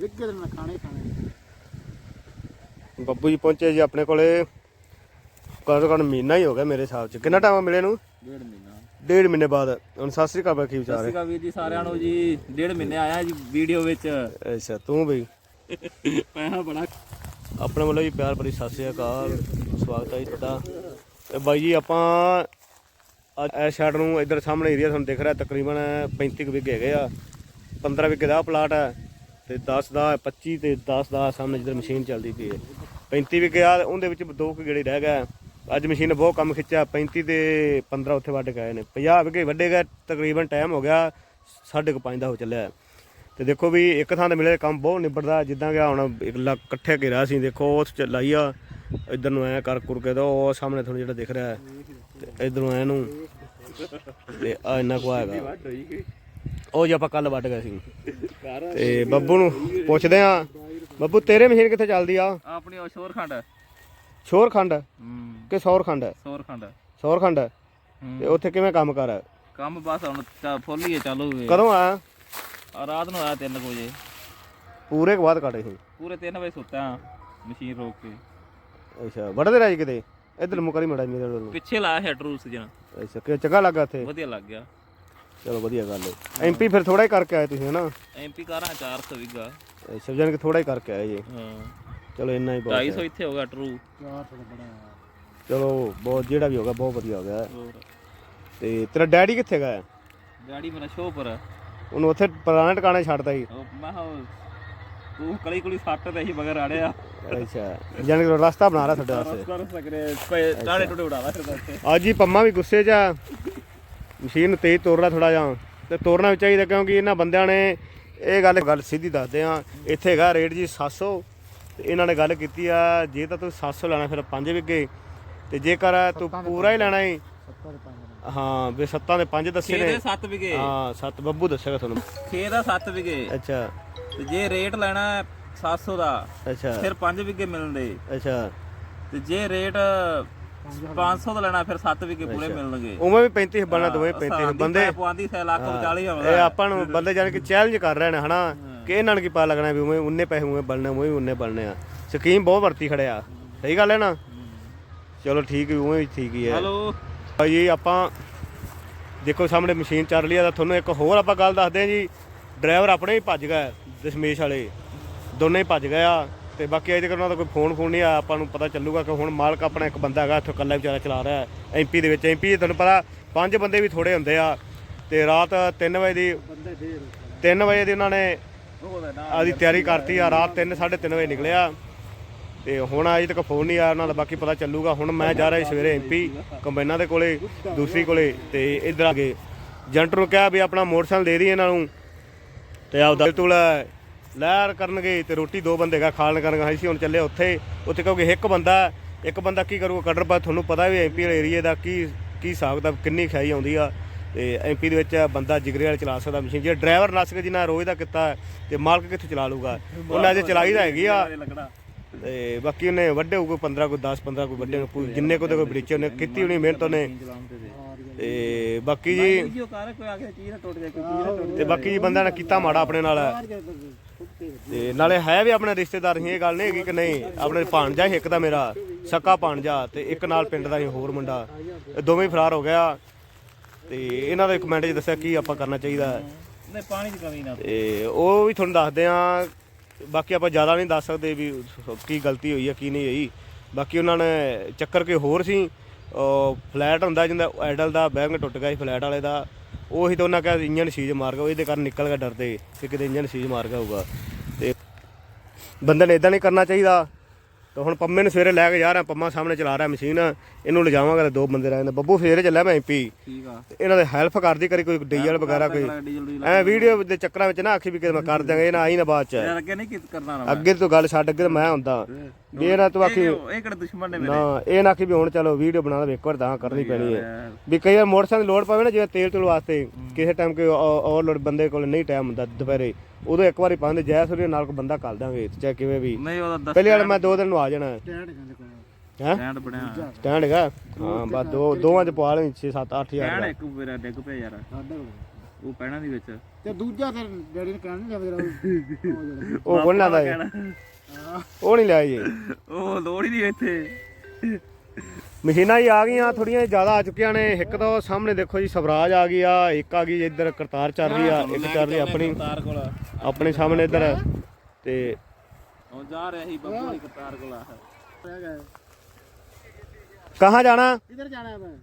ਵਿੱਗੇ ਦੇ ਮੈਂ ਖਾਣੇ ਹੀ ਖਾਣੇ ਬੱਬੂ ਜੀ ਪਹੁੰਚੇ ਜੀ ਆਪਣੇ ਕੋਲੇ। ਕਦੋਂ ਕਦੋਂ ਮਹੀਨਾ ਹੀ ਹੋ ਗਿਆ ਮੇਰੇ ਹਿਸਾਬ ਚ। ਕਿੰਨਾ ਟਾਈਮ ਮਿਲੇ ਨੂੰ? ਡੇਢ ਮਹੀਨਾ। ਡੇਢ ਮਹੀਨੇ ਬਾਅਦ। ਹੁਣ ਸਤਿ ਸ੍ਰੀ ਅਕਾਲ ਬਾਈ ਕੀ ਵਿਚਾਰ ਸ਼੍ਰੀ ਅਕਾਲ ਵੀਰ ਜੀ ਸਾਰਿਆਂ ਨੂੰ ਜੀ। ਡੇਢ ਮਹੀਨੇ ਆਇਆ ਜੀ ਵੀਡੀਓ ਵਿੱਚ। ਅੱਛਾ ਤੂੰ ਬਈ। ਪੈਸਾ ਬੜਾ। ਆਪਣੇ ਵੱਲੋਂ ਜੀ ਪਿਆਰ ਭਰੀ ਸਤਿ ਸ੍ਰੀ ਅਕਾਲ। ਸਵਾਗਤ ਹੈ ਜੀ ਤੁਹਾਡਾ। ਤੇ ਬਾਈ ਜੀ ਆਪਾਂ ਅੱਜ ਇਸ ਸਾਈਡ ਨੂੰ ਇਧਰ ਸਾਹਮਣੇ ਏਰੀਆ ਤੁਹਾਨੂੰ ਦਿਖ ਰਿਹਾ ਤਕਰੀਬਨ 35 ਕੁ ਵਿਗੇ ਹੈਗੇ ਆ। 15 ਵਿਗੇ ਦਾ ਪਲਾਟ ਹੈ। ਤੇ 10 ਦਾ 25 ਤੇ 10 ਦਾ ਸਾਹਮਣੇ ਜਿੱਧਰ ਮਸ਼ੀਨ ਚੱਲਦੀ ਪਈ ਹੈ। 35 ਵਿਗੇ ਆ ਉਹਦੇ ਵਿੱਚ ਦੋ ਕੁ ਗੇੜੇ ਰਹਿ ਗਏ। ਅੱਜ ਮਸ਼ੀਨ ਨੇ ਬਹੁਤ ਕੰਮ ਖਿੱਚਿਆ 35 ਤੇ 15 ਉੱਥੇ ਵੱਢ ਗਏ ਨੇ। 50 ਵਿਗੇ ਵੱਢੇ ਗਏ, ਤਕਰੀਬਨ ਟਾਈਮ ਹੋ ਗਿਆ, ਸਾਢੇ ਕੁ ਪੰਜ ਦਾ ਹੋ ਚੱਲਿਆ ਹੈ। ਤੇ ਦੇਖੋ ਵੀ ਇੱਕ ਥਾਂ ਤੇ ਮਿਲੇ ਕੰਮ ਬਹੁਤ ਨਿਬੜਦਾ, ਜਿੱਦਾਂ ਕਿ ਹੁਣ ਇੱਕ ਲੱਖ ਇਕੱਠੇ ਘੇਰਾ ਸੀ, ਦੇਖੋ ਉਸ ਚ ਲਾਈ ਆ, ਇਧਰ ਨੂੰ ਐ ਕਰ ਕੁਰ ਕੇ ਤਾਂ ਉਹ ਸਾਹਮਣੇ ਤੁਹਾਨੂੰ ਜਿਹੜਾ ਦਿਖ ਰਿਹਾ ਹੈ, ਤੇ ਇਧਰ ਨੂੰ ਐ ਨੂੰ, ਤੇ ਆ ਇੰਨਾ ਕੁ ਹੈਗਾ। ਉਹ ਜੀ ਆਪਾਂ ਕੱਲ ਵੱਢ ਗਏ ਸੀ। ਤੇ ਬੱਬੂ ਨੂੰ ਪੁੱਛਦੇ ਆ ਬੱਬੂ ਤੇਰੇ ਮਸ਼ੀਨ ਕਿੱਥੇ ਚੱਲਦੀ ਆ? ਆਪਣੀ ਉਹ ਸ਼ੋਰਖੰਡ ਸ਼ੋਰਖੰਡ? ਕਿ ਸੌਰਖੰਡ ਸ਼ੋਰਖੰਡ ਸੌਰਖੰਡ ਹੂੰ। ਤੇ ਉੱਥੇ ਕਿਵੇਂ ਕੰਮ ਕਰ? ਕੰਮ ਬਸ ਹੁਣ ਫੁੱਲ ਹੀ ਚਾਲੂ ਹੋਏ ਕਦੋਂ ਆਇਆ? ਆ ਰਾਤ ਨੂੰ ਆਇਆ 3 ਵਜੇ। ਪੂਰੇ ਕੁ ਬਾਅਦ ਕੱਢੇ ਸੀ। ਪੂਰੇ 3 ਵਜੇ ਸੁੱਤਾ ਮਸ਼ੀਨ ਰੋਕ ਕੇ। ਅੱਛਾ ਵੱਢਦੇ ਰਹਿ ਜੀ ਕਿਤੇ? ਇਧਰ ਮੁਕਰੀ ਮੜਾ ਮੇਰੇ ਪਿੱਛੇ ਲਾਇਆ ਹੈਡ ਰੂਸ ਜਨ ਅੱਛਾ ਕਿ ਚੰਗਾ ਲੱਗਾ ਇੱਥੇ ਵਧੀਆ ਲੱਗ ਗਿਆ। ਚਲੋ ਵਧੀਆ ਗੱਲ ਹੈ ਐਮਪੀ ਫਿਰ ਥੋੜਾ ਹੀ ਕਰਕੇ ਆਏ ਤੁਸੀਂ ਹਨਾ? ਐਮਪੀ ਕਾਰਾਂ 400 ਵਿਗਾ। ਅੱਛਾ ਜਾਨ ਕਿ ਥੋੜਾ ਹੀ ਕਰਕੇ ਆਏ ਜੀ। ਹਾਂ। ਚਲੋ ਇੰਨਾ ਹੀ ਬਹੁਤ 250 ਇੱਥੇ ਹੋਗਾ ਟਰੂ ਬੜਾ ਚਲੋ ਬਹੁਤ ਜਿਹੜਾ ਵੀ ਹੋਗਾ ਬਹੁਤ ਵਧੀਆ ਹੋ ਗਿਆ। ਤੇ ਤੇਰਾ ਡੈਡੀ ਕਿੱਥੇ ਗਿਆ ਗਾੜੀ ਮੇਰਾ ਸ਼ੋਅ ਪਰ ਆ। ਉਹਨੂੰ ਉੱਥੇ ਪੁਰਾਣੇ ਟਿਕਾਣੇ ਛੱਡਤਾ ਸੀ। ਮੈਂ ਤੂੰ ਕਲੀ ਕੁਲੀ ਸੱਟ ਤੇ ਹੀ ਮਗਰ ਆੜਿਆ। ਅੱਛਾ। ਜਾਨ ਕਿ ਰਸਤਾ ਬਣਾ ਰਿਹਾ ਤੁਹਾਡੇ ਵਾਸਤੇ। ਟਾੜੇ ਟੁੱਟੇ ਉਡਾਵਾ ਫਿਰ ਅੱਜ ਹੀ ਪੰਮਾ ਵੀ ਗੁੱਸੇ 'ਚ ਆ। ਮਸ਼ੀਨ ਨੂੰ ਤੇਜ਼ ਤੋਰ ਰਿਹਾ ਥੋੜਾ ਜਿਹਾ। ਤੇ ਤੋਰਨਾ ਵੀ ਚਾਹੀਦਾ ਕਿਉਂਕਿ ਇਹਨਾਂ ਬੰਦਿਆਂ ਨੇ ਇਹ ਗੱਲ ਗੱਲ ਸਿੱਧੀ ਦੱਸਦੇ ਆ ਇੱਥੇ ਹੈਗਾ ਰੇਟ ਜੀ 700 ਤੇ ਇਹਨਾਂ ਨੇ ਗੱਲ ਕੀਤੀ ਆ ਜੇ ਤਾਂ ਤੂੰ 700 ਲੈਣਾ ਫਿਰ 5 ਵਿਗੇ ਤੇ ਜੇਕਰ ਤੂੰ ਪੂਰਾ ਹੀ ਲੈਣਾ ਹੈ 70 ਦੇ ਪੰਜ ਹਾਂ ਵੀ ਸੱਤਾਂ ਦੇ 5 ਦੱਸੇ 6 ਨੇ ਦੇ 7 ਵਿਗੇ ਹਾਂ ਸੱਤ ਬੱਬੂ ਦੱਸੇਗਾ ਤੁਹਾਨੂੰ। 6 ਦਾ 7 ਵਿਗੇ ਅੱਛਾ। ਤੇ ਜੇ ਰੇਟ ਲੈਣਾ ਹੈ 700 ਦਾ ਅੱਛਾ। ਫਿਰ 5 ਵਿਗੇ ਮਿਲਣਗੇ ਅੱਛਾ। ਤੇ ਜੇ ਰੇਟ 500 ਦਾ ਲੈਣਾ ਫਿਰ 7 ਵਿਗੇ ਪੂਰੇ ਮਿਲਣਗੇ। ਉਵੇਂ ਵੀ 35 ਬਣਨਾ ਦੋਵੇਂ 35 ਬੰਦੇ। ਪਵਾਂਦੀ 6 ਲੱਖ 40 ਇਹ ਆਉਂਦਾ। ਆਪਾਂ ਨੂੰ ਬੰਦੇ ਜਾਣ ਕੇ ਚੈਲੰਜ ਕਰ ਰਹੇ ਨੇ ਹਨਾ? ਕਿ ਇਹਨਾਂ ਨੂੰ ਕੀ ਪਤਾ ਲੱਗਣਾ ਵੀ ਉਵੇਂ ਉਨੇ ਪੈਸੇ ਉਵੇਂ ਬਣਨੇ ਉਵੇਂ ਉਨੇ ਬਣਨੇ ਆ। ਸਕੀਮ ਬਹੁਤ ਵਰਤੀ ਖੜਿਆ ਸਹੀ ਗੱਲ ਹੈ ਨਾ? ਚਲੋ ਠੀਕ ਹੈ ਉਵੇਂ ਵੀ ਠੀਕ ਹੀ ਹੈ। ਹਲੋ। ਭਾਈ ਆਪਾਂ ਦੇਖੋ ਸਾਹਮਣੇ ਮਸ਼ੀਨ ਚੱਲ ਰਹੀ ਆ ਤਾਂ ਤੁਹਾਨੂੰ ਇੱਕ ਹੋਰ ਆਪਾਂ ਗੱਲ ਦੱਸਦੇ ਆ ਜੀ। ਡਰਾਈਵਰ ਆਪਣੇ ਹੀ ਭੱਜ ਗਿਆ ਦਸ਼ਮੇਸ਼ ਵਾਲੇ। ਦੋਨੇ ਹੀ ਭੱਜ ਗਏ ਆ। ਤੇ ਬਾਕੀ ਅਜੇ ਤੱਕ ਉਹਨਾਂ ਦਾ ਕੋਈ ਫੋਨ ਫੋਨ ਨਹੀਂ ਆਇਆ ਆਪਾਂ ਨੂੰ ਪਤਾ ਚੱਲੂਗਾ ਕਿ ਹੁਣ ਮਾਲਕ ਆਪਣਾ ਇੱਕ ਬੰਦਾ ਹੈਗਾ ਇੱਥੋਂ ਇਕੱਲਾ ਵਿਚਾਰਾ ਚਲਾ ਰਿਹਾ ਐਮਪੀ ਦੇ ਵਿੱਚ। ਐਮਪੀ ਤੁਹਾਨੂੰ ਪਤਾ ਪੰਜ ਬੰਦੇ ਵੀ ਥੋੜੇ ਹੁੰਦੇ ਆ ਤੇ ਰਾਤ 3 ਵਜੇ ਦੀ ਬੰਦੇ ਢੇਰ 3 ਵਜੇ ਦੀ ਉਹਨਾਂ ਨੇ ਆਦੀ ਤਿਆਰੀ ਕਰਤੀ ਆ ਰਾਤ 3 3:30 ਵਜੇ ਨਿਕਲਿਆ। ਤੇ ਹੁਣ ਅਜੇ ਤੱਕ ਫੋਨ ਨਹੀਂ ਆਇਆ ਉਹਨਾਂ ਦਾ ਬਾਕੀ ਪਤਾ ਚੱਲੂਗਾ। ਹੁਣ ਮੈਂ ਜਾ ਰਿਹਾ ਸਵੇਰੇ ਐਮਪੀ ਕੰਬਾਈਨਾਂ ਦੇ ਕੋਲੇ ਦੂਸਰੀ ਕੋਲੇ ਤੇ ਇਧਰ ਆ ਗਏ ਏਜੰਟ ਨੂੰ ਕਿਹਾ ਵੀ ਆਪਣਾ ਮੋਟਰਸਾਈਕਲ ਦੇ ਦੀ ਇਹਨਾਂ ਨੂੰ। ਤੇ ਆਪਦਾ ਤੁਲ ਲਹਿਰ ਕਰਨਗੇ ਤੇ ਰੋਟੀ ਦੋ ਬੰਦੇ ਗਾ ਖਾਣ ਕਰਨ ਸੀ ਹੁਣ ਚੱਲੇ ਉੱਥੇ। ਉੱਥੇ ਕਿਉਂਕਿ ਇੱਕ ਬੰਦਾ ਇੱਕ ਬੰਦਾ ਕੀ ਕਰੂਗਾ? ਕਟਰ ਪਾ ਤੁਹਾਨੂੰ ਪਤਾ ਵੀ ਐਮਪੀ ਵਾਲੇ ਏਰੀਏ ਦਾ ਕੀ ਕੀ ਹਿਸਾਬ ਦਾ ਕਿੰਨੀ ਖਾਈ ਆਉਂਦੀ ਆ। ਤੇ ਐਮਪੀ ਦੇ ਵਿੱਚ ਬੰਦਾ ਜਿਗਰੇ ਵਾਲਾ ਚਲਾ ਸਕਦਾ ਮਸ਼ੀਨ। ਜੇ ਡਰਾਈਵਰ ਨਸ ਕੇ ਜਿੰਨਾ ਰੋਜ਼ ਦਾ ਕੀਤਾ ਤੇ ਮਾਲਕ ਕਿੱਥੇ ਚਲਾ ਲੂਗਾ ਉਹਨਾਂ ਅਜੇ ਚਲਾਈ ਤਾਂ ਹੈਗੀ ਆ। ਤੇ ਬਾਕੀ ਉਹਨੇ ਵੱਡੇ ਹੋਊ ਕੋਈ 15 ਕੋਈ 10 15 ਕੋਈ ਵੱਡੇ ਕੋਈ ਜਿੰਨੇ ਕੋ ਤੇ ਕੋਈ ਬਰੀਚੇ ਉਹਨੇ ਕੀਤੀ ਹੋਣੀ ਮਿਹਨਤ ਉਹਨੇ। ਤੇ ਬਾਕੀ ਜੀ ਕੇ ਤੇ ਬਾਕੀ ਜੀ ਬੰਦਿਆਂ ਨੇ ਕੀਤਾ ਮਾੜਾ ਆਪਣੇ ਨਾਲ। ਤੇ ਨਾਲੇ ਹੈ ਵੀ ਆਪਣੇ ਰਿਸ਼ਤੇਦਾਰ ਹੀ ਇਹ ਗੱਲ ਨਹੀਂ ਹੈਗੀ ਕਿ ਨਹੀਂ ਆਪਣੇ ਭਾਣਜਾ ਹੀ ਇੱਕ ਦਾ ਮੇਰਾ ਸਕਾ ਭਾਣਜਾ ਤੇ ਇੱਕ ਨਾਲ ਪਿੰਡ ਦਾ ਹੀ ਹੋਰ ਮੁੰਡਾ ਇਹ ਦੋਵੇਂ ਹੀ ਫਰਾਰ ਹੋ ਗਿਆ। ਤੇ ਇਹਨਾਂ ਦੇ ਕਮੈਂਟ 'ਚ ਦੱਸਿਆ ਕੀ ਆਪਾਂ ਕਰਨਾ ਚਾਹੀਦਾ ਹੈ। ਨਹੀਂ ਪਾਣੀ ਦੀ ਕਮੀ ਨਾ ਤੇ ਉਹ ਵੀ ਤੁਹਾਨੂੰ ਦੱਸਦੇ ਆ ਬਾਕੀ ਆਪਾਂ ਜ਼ਿਆਦਾ ਨਹੀਂ ਦੱਸ ਸਕਦੇ ਵੀ ਕੀ ਗਲਤੀ ਹੋਈ ਆ ਕੀ ਨਹੀਂ ਹੋਈ। ਬਾਕੀ ਉਹਨਾਂ ਨੇ ਚੱਕਰ ਕੋਈ ਹੋਰ ਸੀ ਉਹ ਫਲੈਟ ਹੁੰਦਾ ਜਿੰਦਾ ਐਡਲ ਦਾ ਬੈਂਗ ਟੁੱਟ ਗਿਆ ਸੀ ਫਲੈਟ ਵਾਲੇ ਦਾ ਉਹੀ ਤਾਂ ਉਹਨਾਂ ਕਿਹਾ ਇੰਜਨ ਸੀਜ ਮਾਰ ਗਿਆ ਇਹਦੇ ਕਾਰਨ ਨਿਕਲ ਗਿਆ ਡਰਦੇ ਕਿ ਕਿਤੇ ਇੰਜਨ ਸੀਜ ਮਾਰ ਗਿਆ ਹੋਊਗਾ। ਬੰਦੇ ਨੇ ਇਦਾਂ ਨਹੀਂ ਕਰਨਾ ਚਾਹੀਦਾ। ਤਾਂ ਹੁਣ ਪੰਮੇ ਨੂੰ ਸਵੇਰੇ ਲੈ ਕੇ ਜਾ ਰਿਹਾ ਪੰਮਾ ਸਾਹਮਣੇ ਚਲਾ ਰਿਹਾ ਮਸ਼ੀਨ। ਇਹਨੂੰ ਲਿਜਾਵਾਂਗਾ ਤੇ ਦੋ ਬੰਦੇ ਰਹਿੰਦੇ ਬੱਬੂ ਸਵੇਰੇ ਚੱਲਿਆ ਮੈਂ ਐਮਪੀ। ਠੀਕ ਆ। ਤੇ ਇਹਨਾਂ ਦੇ ਹੈਲਪ ਕਰਦੀ ਕਰੀ ਕੋਈ ਡੀਜ਼ਲ ਵਗੈਰਾ ਕੋਈ। ਐ ਵੀਡੀਓ ਦੇ ਚੱਕਰਾਂ ਵਿੱਚ ਨਾ ਆਖੀ ਵੀ ਕਿ ਮੈਂ ਕਰ ਦਿਆਂਗਾ ਇਹ ਨਾ ਆਈ ਨਾ ਬਾਅਦ ਚ। ਯਾਰ ਅੱਗੇ ਨਹੀਂ ਕੀ ਕਰਨਾ ਨਾ ਅੱਗੇ ਤੋਂ ਗੱਲ ਛੱਡ ਅੱਗੇ ਮੈਂ ਹੁੰਦਾ। ਵੀ ਇਹ ਨਾ ਤੂੰ ਆਖੀ ਇਹ ਇਹ ਕਿਹੜੇ ਦੁਸ਼ਮਣ ਨੇ ਮੇਰੇ? ਨਾ ਇਹ ਨਾ ਆਖੀ ਵੀ ਹੁਣ ਚਲੋ ਵੀਡੀਓ ਬਣਾ ਲਵੇ ਇੱਕ ਵਾਰ ਤਾਂ ਕਰਨੀ ਪੈਣੀ ਹੈ ਵੀ ਕਈ ਵਾਰ ਮੋਟਰਸਾਈਕਲ ਦੀ ਲੋਡ ਪਵੇ ਨਾ ਜਿਵੇਂ ਤੇਲ ਤੂਲ ਵਾਸਤੇ। ਕਿਸੇ ਟਾਈਮ ਕੋਈ ਓਵਰਲੋਡ ਬੰਦੇ ਕੋਲ ਨਹੀਂ ਟਾਈਮ ਹੁੰਦਾ ਦੁਪਹਿਰੇ। ਉਦੋਂ ਇੱਕ ਵਾਰੀ ਪਾਉਂਦੇ ਜੈ ਸੂਰੀ ਨਾਲ ਕੋ ਬੰਦਾ ਕੱਲ ਦਾਂਗੇ ਚਾਹੇ ਕਿਵੇਂ ਵੀ। ਨਹੀਂ ਉਹਦਾ ਦੱਸ ਪਹਿਲੇ ਵਾਰ ਮੈਂ ਦੋ ਦਿਨ ਨੂੰ ਆ ਜਾਣਾ। ਟੈਂਡ ਕਹਿੰਦੇ ਹੈ? ਸਟੈਂਡ ਬਣਿਆ ਸਟੈਂਡ ਹੈਗਾ? ਹਾਂ ਬਸ ਦੋ ਦੋਵਾਂ ਚ ਪਵਾ ਲਈ 6 7 8 ਹਜ਼ਾਰ ਕਹਿਣ ਦਾ। ਇੱਕ ਮੇਰਾ ਡਿੱਗ ਪਿਆ ਯਾਰ। ਸਾਡੇ ਕੋਲ ਉਹ ਪੈਣਾ ਦੀ ਵਿੱਚ। ਤੇ ਦੂਜਾ ਫਿਰ ਡੈਡੀ ਨੇ ਕਹਿਣਾ ਨਹੀਂ ਲਿਆ ਜਿਹੜਾ ਉਹ। ਜਿਹੜਾ ਉਹ ਕੋਣ ਲਾਦਾ ਏ ਉਹ ਨਹੀਂ ਲਿਆ ਜੀ ਉਹ ਲੋੜ ਹੀ ਨਹੀਂ ਇੱਥੇ। ਮਸ਼ੀਨਾਂ ਹੀ ਆ ਗਈਆਂ ਥੋੜੀਆਂ ਜ਼ਿਆਦਾ ਆ ਚੁੱਕੀਆਂ ਨੇ। ਇੱਕ ਤਾਂ ਉਹ ਸਾਹਮਣੇ ਦੇਖੋ ਜੀ ਸਵਰਾਜ ਆ ਗਈ ਆ ਇੱਕ ਆ ਗਈ ਇੱਧਰ ਕਰਤਾਰ ਚੱਲ ਰਹੀ ਆ ਇੱਕ ਚੱਲ ਰਹੀ ਆਪਣੀ ਕੋਲ। ਆਪਣੇ ਸਾਹਮਣੇ ਇੱਧਰ। ਤੇ ਉਹ ਜਾ ਰਿਹਾ ਸੀ ਬੱਬੂ ਦੀ ਕਤਾਰ ਕੋਲ ਆ। ਕਹਾਂ ਜਾਣਾ? ਕਿੱਧਰ ਜਾਣਾ ਹੈ ਮੈਂ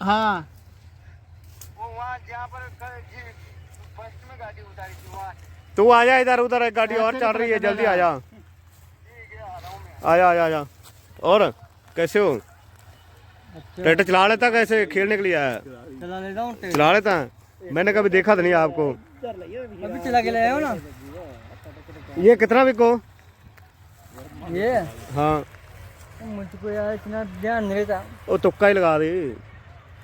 हाँ तू आ जा इधर उधर गाड़ी और चल रही है जल्दी आ जा आ जा आ जा आ जा और कैसे हो ट्रैक्टर चला लेता कैसे खेलने के लिए आया चला लेता हूँ चला लेता है मैंने कभी देखा तो नहीं आपको अभी चला के ले आओ ना ये कितना बिको ये हाँ मुझको यार इतना ध्यान नहीं रहता वो तुक्का ही लगा दे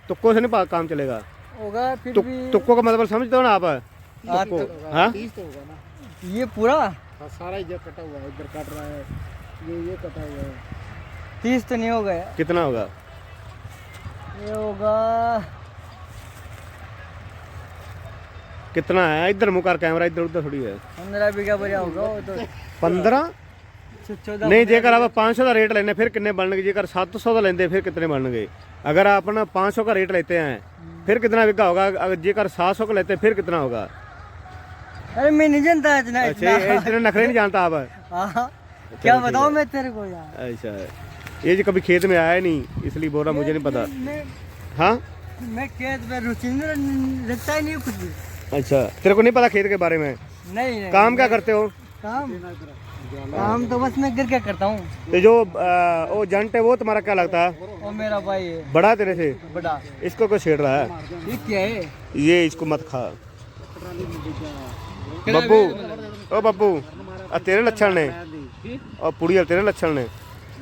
तुक्कों से नहीं पा- काम चलेगा होगा फिर तुक, भी तुक्कों का मतलब समझते हो ना आप हाँ तो, हाँ तीस तो होगा ना ये पूरा हाँ सारा इधर कटा हुआ है इधर कट रहा है ये ये कटा हुआ है तीस तो नहीं होगा यार कितना होगा ये होगा कितना है इधर मुकार कैमरा इधर उधर थोड़ी है पंद्रह बीघा बढ़िया होगा वो तो पंद्रह ਨਹੀਂ ਜੇਕਰ ਆਪਾਂ 500 ਦਾ ਰੇਟ ਲੈਨੇ ਫਿਰ ਕਿੰਨੇ ਬਣਨਗੇ ਜੇਕਰ 700 ਦਾ ਲੈਂਦੇ ਫਿਰ ਕਿੰਨੇ ਬਣਨਗੇ ਅਗਰ ਆਪਣਾ 500 ਦਾ ਰੇਟ ਲੈਤੇ ਆਂ ਫਿਰ ਕਿੰਨਾ ਵਿਕਾ ਹੋਗਾ ਅਗਰ ਜੇਕਰ 700 ਦਾ ਲੈਤੇ ਫਿਰ ਕਿੰਨਾ ਹੋਗਾ अरे मैं नहीं जानता इतना अच्छा इतने। नखरे नहीं जानता आप? हाँ क्या बताऊँ मैं तेरे को यार? अच्छा ये जो कभी खेत में आया नहीं इसलिए बोल रहा मुझे नहीं पता। हाँ? मैं खेत में रुचि रखता ही नहीं कुछ भी। अच्छा तेरे को नहीं पता खेत के बारे में? नहीं नहीं। काम क्या करते हो? काम? काम तो बस मैं घर क्या करता हूँ। तो जो आ, वो जंट है वो तुम्हारा क्या लगता है? और मेरा भाई है। बड़ा तेरे से? बड़ा। इसको क्यों छेड़ रहा है? ये क्या है? ये इसको मत खा। ਬੱਬੂ ਓ ਬੱਬੂ ਆ ਤੇਰੇ ਲੱਛਣ ਨੇ ਆ ਪੁੜੀ ਵਾਲੇ ਤੇਰੇ ਲੱਛਣ ਨੇ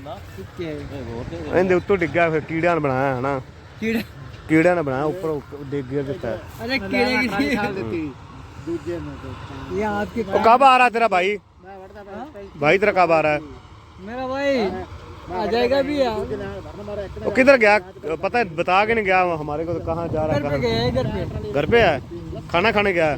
ये क्या है ਇਹਦੇ ਉੱਤੋਂ ਡਿੱਗਾ ਫਿਰ ਕੀੜਿਆਂ ਨੇ ਬਣਾਇਆ ਹਨਾ कीड़े ਕੀੜਿਆਂ ਨੇ ਬਣਾਇਆ ਉੱਪਰ ਉਹ ਡਿੱਗ ਗਿਆ ਦਿੱਤਾ अरे कीड़े की दूजे में ये आपके ਉਹ ਕਬ ਆ ਰਹਾ ਤੇਰਾ ਭਾਈ ਭਾਈ ਤੇਰਾ ਕਬ ਆ ਰਹਾ ਹੈ मेरा भाई आ जाएगा भी यार वो किधर गया पता है बता के नहीं गया हमारे को तो कहाँ जा रहा घर पे है गया है घर पे घर पे है खाना खाने गया है?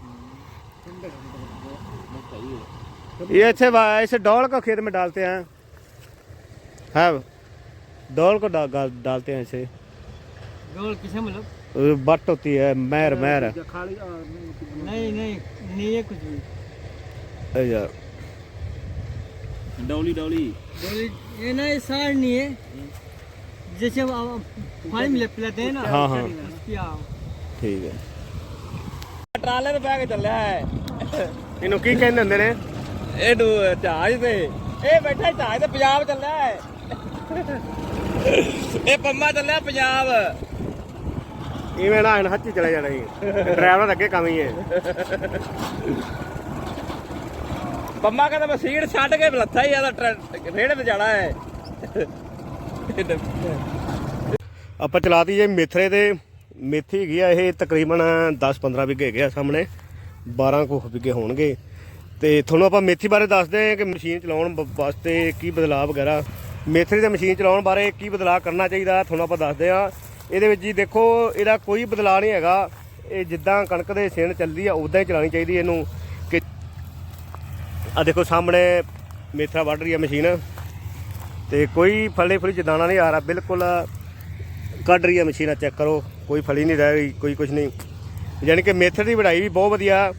ये अच्छे बा- ऐसे डॉल को खेत में डालते हैं है डॉल को डा, डाल- डालते हैं ऐसे डोल किसे मतलब वो बट होती है मैर मैर खाली नहीं नहीं नहीं है कुछ भी अच्छा ਡੌਲੀ ਡੌਲੀ डोली ये ना ये सार नहीं है जैसे हम- हम पानी में पिलाते हैं ना हाँ हाँ उसकी आओ ठीक है ਟਰਾਲੇ ਤੇ ਬਹਿ ਕੇ ਚੱਲਿਆ ਹੈ ਇਹਨੂੰ ਕੀ ਕਹਿੰਦੇ ਹੁੰਦੇ ਨੇ ਇਹ ਡੂ ਜਹਾਜ਼ ਤੇ। ਇਹ ਬੈਠਾ ਜਹਾਜ਼ ਤੇ ਪੰਜਾਬ ਚੱਲਿਆ ਹੈ। ਇਹ ਪੰਮਾ ਚੱਲਿਆ ਪੰਜਾਬ। ਇਵੇਂ ਨਾ ਇਹਨਾਂ ਹੱਥੀ ਚਲੇ ਜਾਣਾ ਹੀ ਡਰਾਈਵਰ ਦਾ ਅੱਗੇ ਕੰਮ ਹੀ ਹੈ। ਪੰਮਾ ਕਹਿੰਦਾ ਮੈਂ ਸੀਟ ਛੱਡ ਕੇ ਲੱਥਾ ਹੀ ਆਦਾ ਰੇੜੇ ਤੇ ਜਾਣਾ ਹੈ। ਆਪਾਂ ਚਲਾਤੀ ਜੇ ਮੇਥਰੇ ਦੇ ਮੇਥੀ ਹੈਗੀ ਆ ਇਹ ਤਕਰੀਬਨ 10-15 ਵਿਗੇ ਹੈਗੇ ਆ ਸਾਹਮਣੇ। 12 ਕੁ ਵਿਗੇ ਹੋਣਗੇ। ਤੇ ਤੁਹਾਨੂੰ ਆਪਾਂ ਮੇਥੀ ਬਾਰੇ ਦੱਸਦੇ ਹਾਂ ਕਿ ਮਸ਼ੀਨ ਚਲਾਉਣ ਬ- ਵਾਸਤੇ ਕੀ ਬਦਲਾਅ ਵਗੈਰਾ। ਮੇਥਰੀ ਦੇ ਮਸ਼ੀਨ ਚਲਾਉਣ ਬਾਰੇ ਕੀ ਬਦਲਾਅ ਕਰਨਾ ਚਾਹੀਦਾ, ਤੁਹਾਨੂੰ ਆਪਾਂ ਦੱਸਦੇ ਹਾਂ। ਇਹਦੇ ਵਿੱਚ ਜੀ ਦੇਖੋ, ਇਹਦਾ ਕੋਈ ਬਦਲਾਅ ਨਹੀਂ ਹੈਗਾ। ਇਹ ਜਿੱਦਾਂ ਕਣਕ ਦੇ ਸਿਣ ਚੱਲਦੀ ਆ ਉਦਾਂ ਹੀ ਚਲਾਉਣੀ ਚਾਹੀਦੀ ਇਹਨੂੰ। ਕਿ ਆ ਦੇਖੋ, ਸਾਹਮਣੇ ਮੇਥਾ ਵੱਢ ਰਹੀ ਆ ਮਸ਼ੀਨ। ਤੇ ਕੋਈ ਫਲੇ ਫੁਲੀ ਚ ਦਾਣਾ ਨਹੀਂ ਆ ਰਿਹਾ, ਬਿਲਕੁਲ ਕੱਢ ਰਹੀ ਹੈ ਮਸ਼ੀਨਾਂ ਚੈੱਕ ਕਰੋ। ਕੋਈ ਫਲੀ ਨਹੀਂ ਰਹਿ ਗਈ ਕੋਈ ਕੁਝ ਨਹੀਂ। ਯਾਨੀ ਕਿ ਮੇਥਰ ਦੀ ਵਢਾਈ ਵੀ ਬਹੁਤ ਵਧੀਆ।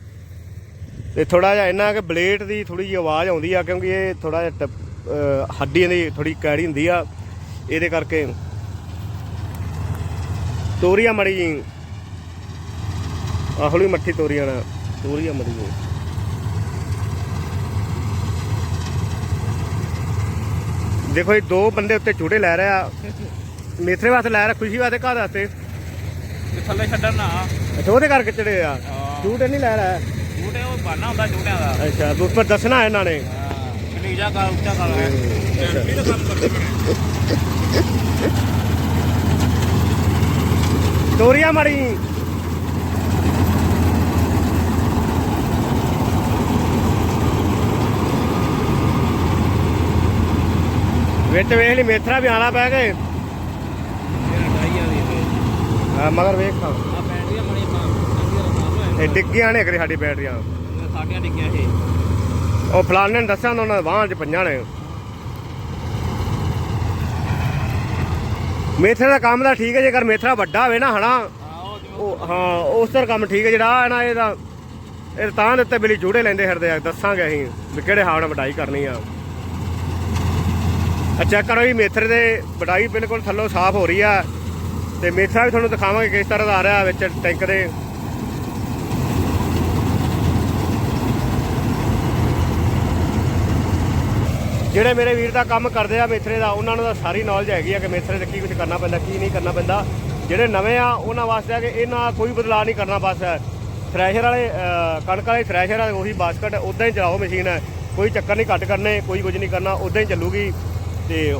ਤੇ ਥੋੜਾ ਜਿਹਾ ਇਹਨਾਂ ਕਿ ਬਲੇਡ ਦੀ ਥੋੜੀ ਜਿਹੀ ਆਵਾਜ਼ ਆਉਂਦੀ ਆ ਕਿਉਂਕਿ ਇਹ ਥੋੜਾ ਜਿਹਾ ਹੱਡੀਆਂ ਦੀ ਥੋੜੀ ਕੈੜੀ ਹੁੰਦੀ ਆ ਇਹਦੇ ਕਰਕੇ। ਤੋਰੀਆਂ ਮੜੀ ਜੀ। ਆਹਲੀ ਮੱਠੀ ਤੋਰੀਆਂ ਨਾਲ। ਤੋਰੀਆਂ ਮੜੀ ਜੀ। ਦੇਖੋ ਇਹ ਦੋ ਬੰਦੇ ਉੱਤੇ ਝੂਟੇ ਲੈ ਰਹੇ ਮੇਥਰੇ ਵਾਸਤੇ ਲੈ ਰਿਹਾ ਖੁਸ਼ੀ ਵਾਸਤੇ ਕਾਹਦੇ ਵਾਸਤੇ। ਥੱਲੇ ਛੱਡਣ ਨਾ। ਅੱਛਾ ਉਹਦੇ ਕਰਕੇ ਚੜੇ ਆ। ਝੂਟੇ ਨਹੀਂ ਲੈ ਰਿਹਾ। ਛੋਟੇ ਉਹ ਬਾਨਾ ਹੁੰਦਾ ਛੋਟਿਆਂ ਦਾ। ਅੱਛਾ ਉੱਪਰ ਦੱਸਣਾ ਇਹਨਾਂ ਨੇ। ਕਲੀਜਾ ਕਰ ਉੱਚਾ ਕਰ ਹੈ। ਕਿਹੜਾ ਕੰਮ ਕਰਦੇ ਬਣੇ ਤੋਰੀਆਂ ਮਾਰੀ। ਵਿੱਚ ਵੇਖ ਲਈ ਮੇਥਰਾ ਵੀ ਆਣਾ ਪੈ ਗਏ। ਹਾਂ, ਮਗਰ ਵੇਖ ਇਹ ਡਿੱਗੀਆਂ ਨੇ ਕਰੀ ਸਾਡੀ ਬੈਟਰੀਆਂ। ਸਾਡੀਆਂ ਡਿੱਗੀਆਂ ਇਹ। ਉਹ ਫਲਾਣੇ ਨੇ ਦੱਸਿਆ ਉਹਨਾਂ ਦੇ ਵਾਹਨ ਚ ਪੰਜਾਂ ਨੇ। ਮੇਥਰੇ ਦਾ ਕੰਮ ਤਾਂ ਠੀਕ ਹੈ ਜੇਕਰ ਮੇਥਰਾ ਵੱਡਾ ਹੋਵੇ ਨਾ ਹਨਾ। ਹਾਂ ਉਹ ਹਾਂ ਉਸ ਤਰ੍ਹਾਂ ਕੰਮ ਠੀਕ ਹੈ ਜਿਹੜਾ ਨਾ ਇਹਦਾ ਇਹ ਤਾਂ ਦੇ ਉੱਤੇ ਬਿਲੀ ਜੂੜੇ ਲੈਂਦੇ ਫਿਰਦੇ ਆ ਦੱਸਾਂਗੇ ਅਸੀਂ ਵੀ ਕਿਹੜੇ ਹਾਵ ਨਾਲ ਵਡਾਈ ਕਰਨੀ ਆ। ਚੈੱਕ ਕਰੋ ਜੀ ਮੇਥਰੇ ਦੇ ਵਡਾਈ ਬਿਲਕੁਲ ਥੱਲੋਂ ਸਾਫ਼ ਹੋ ਰਹੀ ਆ। ਤੇ ਮੇਥਰਾ ਵੀ ਤੁਹਾਨੂੰ ਦਿਖਾਵਾਂਗੇ ਕਿਸ ਤਰ੍ਹਾਂ ਦਾ ਆ ਰਿਹਾ ਵਿੱਚ ਟੈਂਕ ਦੇ। ਜਿਹੜੇ ਮੇਰੇ ਵੀਰ ਦਾ ਕੰਮ ਕਰਦੇ ਆ ਮੇਥਰੇ ਦਾ, ਉਹਨਾਂ ਨੂੰ ਤਾਂ ਸਾਰੀ ਨੌਲੇਜ ਹੈਗੀ ਆ ਕਿ ਮੇਥਰੇ ਤੇ ਕੀ ਕੁਝ ਕਰਨਾ ਪੈਂਦਾ, ਕੀ ਨਹੀਂ ਕਰਨਾ ਪੈਂਦਾ। ਜਿਹੜੇ ਨਵੇਂ ਆ, ਉਹਨਾਂ ਵਾਸਤੇ ਆ ਕਿ ਇਹਨਾਂ ਕੋਈ ਬਦਲਾਅ ਨਹੀਂ ਕਰਨਾ ਬਸ। ਥ੍ਰੈਸ਼ਰ ਵਾਲੇ ਕਣਕ ਵਾਲੇ ਥ੍ਰੈਸ਼ਰ ਵਾਲੇ ਉਹੀ ਬਾਸਕਟ ਉਦਾਂ ਹੀ ਚਲਾਓ ਮਸ਼ੀਨ ਹੈ ਕੋਈ ਚੱਕਰ ਨਹੀਂ ਕੱਟ ਕਰਨੇ, ਕੋਈ ਕੁਝ ਨਹੀਂ ਕਰਨਾ ਉਦਾਂ ਹੀ ਚੱਲੂਗੀ। ਤੇ